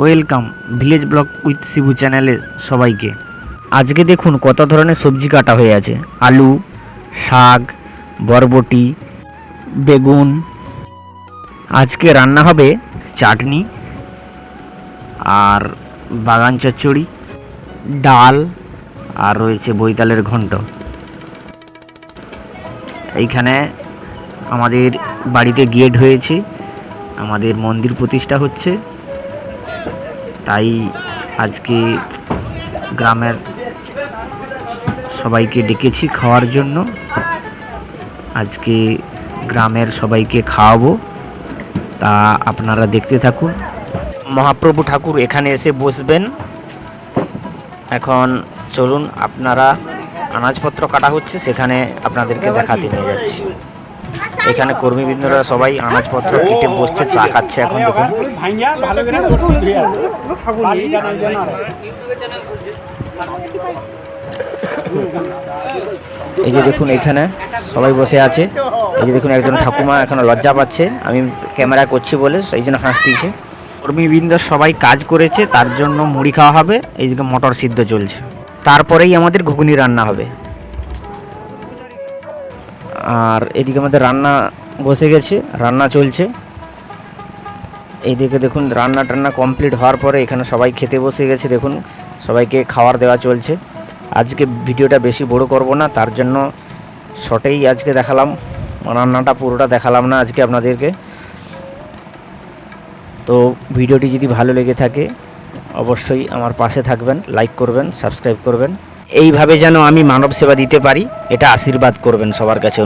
Welcome village blog with Shibu চ্যানেলে সবাইকে। আজকে দেখুন কত ধরনের সবজি কাটা হয়ে আছে। আলু, শাক, বরবটি, বেগুন। আজকে রান্না হবে চাটনি আর বাগান চচ্চড়ি, ডাল আর রয়েছে বৈতালের ঘণ্ট। এইখানে আমাদের বাড়িতে গেট হয়েছে, আমাদের মন্দির প্রতিষ্ঠা হচ্ছে। তাই আজকে গ্রামের সবাইকে ডেকেছি খাওয়ার জন্য। আজকে গ্রামের সবাইকে খাওয়াবো। তা আপনারা দেখতে থাকুন। মহাপ্রভু ঠাকুর এখানে এসে বসবেন। এখন চলুন, আপনারা আনাজপত্র কাটা হচ্ছে, সেখানে আপনাদেরকে দেখাতে নিয়ে যাচ্ছি। এখানে কর্মীবৃন্দরা সবাই আনাজপত্র কেটে বসছে, চা খাচ্ছে এখন, দেখুন। এই যে দেখুন এখানে সবাই বসে আছে। এই যে দেখুন একজন ঠাকুমা এখন লজ্জা পাচ্ছে। আমি ক্যামেরা করছি বলে সেই জন্য হাসতিছে। কর্মীবৃন্দ সবাই কাজ করেছে, তার জন্য মুড়ি খাওয়া হবে। এইদিকে মটর সিদ্ধ চলছে। তারপরেই আমাদের ঘুগনি রান্না হবে। আর এদিকে আমাদের রান্না বসে গেছে, রান্না চলছে। এইদিকে দেখুন, রান্না টান্না কমপ্লিট হওয়ার পরে এখানে সবাই খেতে বসে গেছে, দেখুন। সবাইকে খাবার দেওয়া চলছে। আজকে ভিডিওটা বেশি বড় করব না, তার জন্য শর্টেই আজকে দেখালাম। রান্নাটা পুরোটা দেখালাম না আজকে আপনাদেরকে। তো ভিডিওটি যদি ভালো লেগে থাকে, অবশ্যই আমার পাশে থাকবেন লাইক করবেন সাবস্ক্রাইব করবেন। এইভাবে যেন আমি মানব সেবা দিতে পারি, এটা আশীর্বাদ করবেন সবার কাছে।